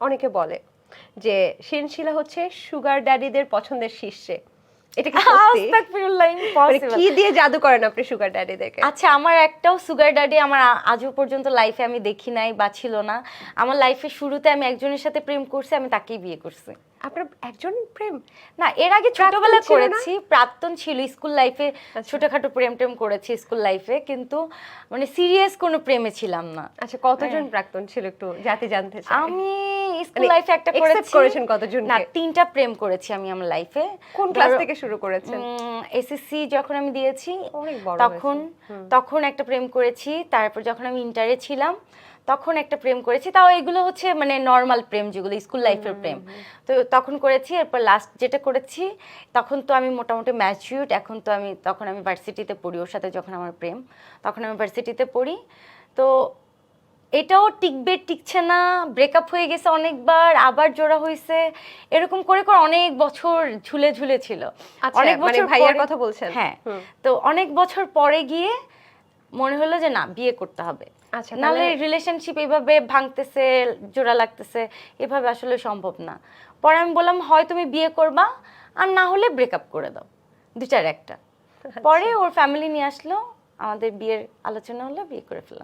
অনেকে বলে যে শিনশিলা হচ্ছে সুগার ড্যাডিদের পছন্দের শীর্ষে। এটা কি মানে impossible। কি দিয়ে জাদু করেন আপনি সুগার ড্যাডিদেরকে আচ্ছা আমার একটাও সুগার ড্যাডি আমার আজও পর্যন্ত লাইফে আমি দেখি নাই বা ছিল না। আমার লাইফের শুরুতে আমি একজনের সাথে প্রেম করছি আমি তাকেই বিয়ে করছি। আপনার একজন প্রেম? না এর আগে না? করেছি প্রাক্তন ছিল স্কুল লাইফে আচ্ছা। ছোটখাটো প্রেম টেম করেছি স্কুল লাইফে কিন্তু মানে সিরিয়াস কোনো প্রেমে ছিলাম না। আচ্ছা কতজন প্রাক্তন ছিল একটু জাতি জানতে আমি স্কুল মানে লাইফে একটা accept করেছি। করেছেন কতজনকে? না তিনটা প্রেম করেছি আমি আমার লাইফে কোন ক্লাস থেকে শুরু করেছেন? এসএসসি যখন আমি দিয়েছি অনেক বড় তখন তখন একটা প্রেম করেছি তারপর যখন আমি ইন্টারে ছিলাম তখন একটা প্রেম করেছি। তাও এগুলো হচ্ছে মানে নর্মাল প্রেম যেগুলো স্কুল লাইফের প্রেম। তো তখন করেছি এরপর লাস্ট যেটা করেছি তখন তো আমি মোটামুটি ম্যাচিউড এখন তো আমি তখন আমি ভার্সিটিতে পড়ি ওর সাথে যখন আমার প্রেম তখন আমি ভার্সিটিতে পড়ি। তো এটাও টিকবে টিকছে না ব্রেকআপ হয়ে গেছে অনেকবার আবার জোড়া হয়েছে এরকম করে করে অনেক বছর ঝুলে ঝুলে ছিল। অনেক বছর ভাইয়ার কথা বলছেন? হ্যাঁ তো অনেক বছর পরে গিয়ে মনে হলো যে না বিয়ে করতে হবে। আচ্ছা, নাহলে রিলেশনশিপ এইভাবে ভাঙতেছে জোড়া লাগতেছে এভাবে আসলে সম্ভব না। পরে আমি বললাম হয় তুমি বিয়ে করবা আর না হলে ব্রেকআপ করে দাও। দুটার একটা। আচ্ছা। পরে ওর ফ্যামিলি নিয়ে আসলো আমাদের বিয়ের আলোচনা হলো বিয়ে করে ফেললাম।